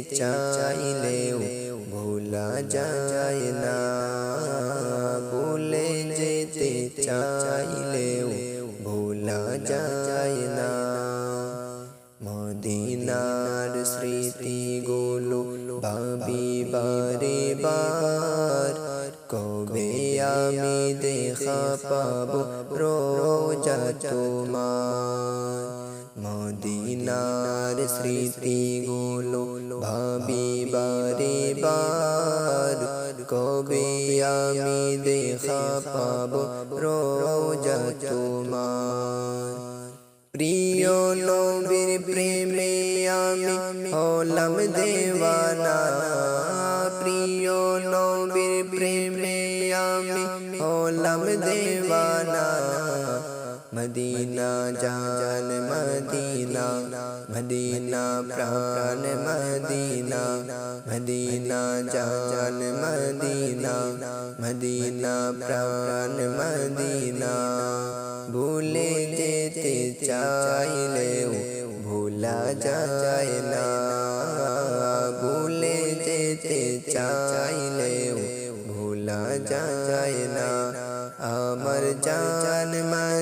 চাইলেও ভোলা যায় না। ভুলে যেতে চাইলেও ভোলা যায় না। মদিনার স্মৃতিগুলো ভাবি বারে বার কবে আমি দেখা পাবো রোজা তোমার? মদিনার স্মৃতি স্মৃতিগুলো ভাবি বারে বার কবে আমি দেখা পাবো রোজা তোমার? প্রিয় নবীর প্রেমে আমি হলাম দেওয়ানা। প্রিয় নবীর প্রেমে আমি হলাম দেওয়ানা। মদিনা জান মদিনা মদিনা প্রাণ মদিনা মদিনা জান মদিনা মদিনা প্রাণ মদিনা ভুলে যেতে চাইলেও ভোলা যায় না ভুলে যেতে চাইলেও ভোলা যায় না আমার জান মদিনা আমার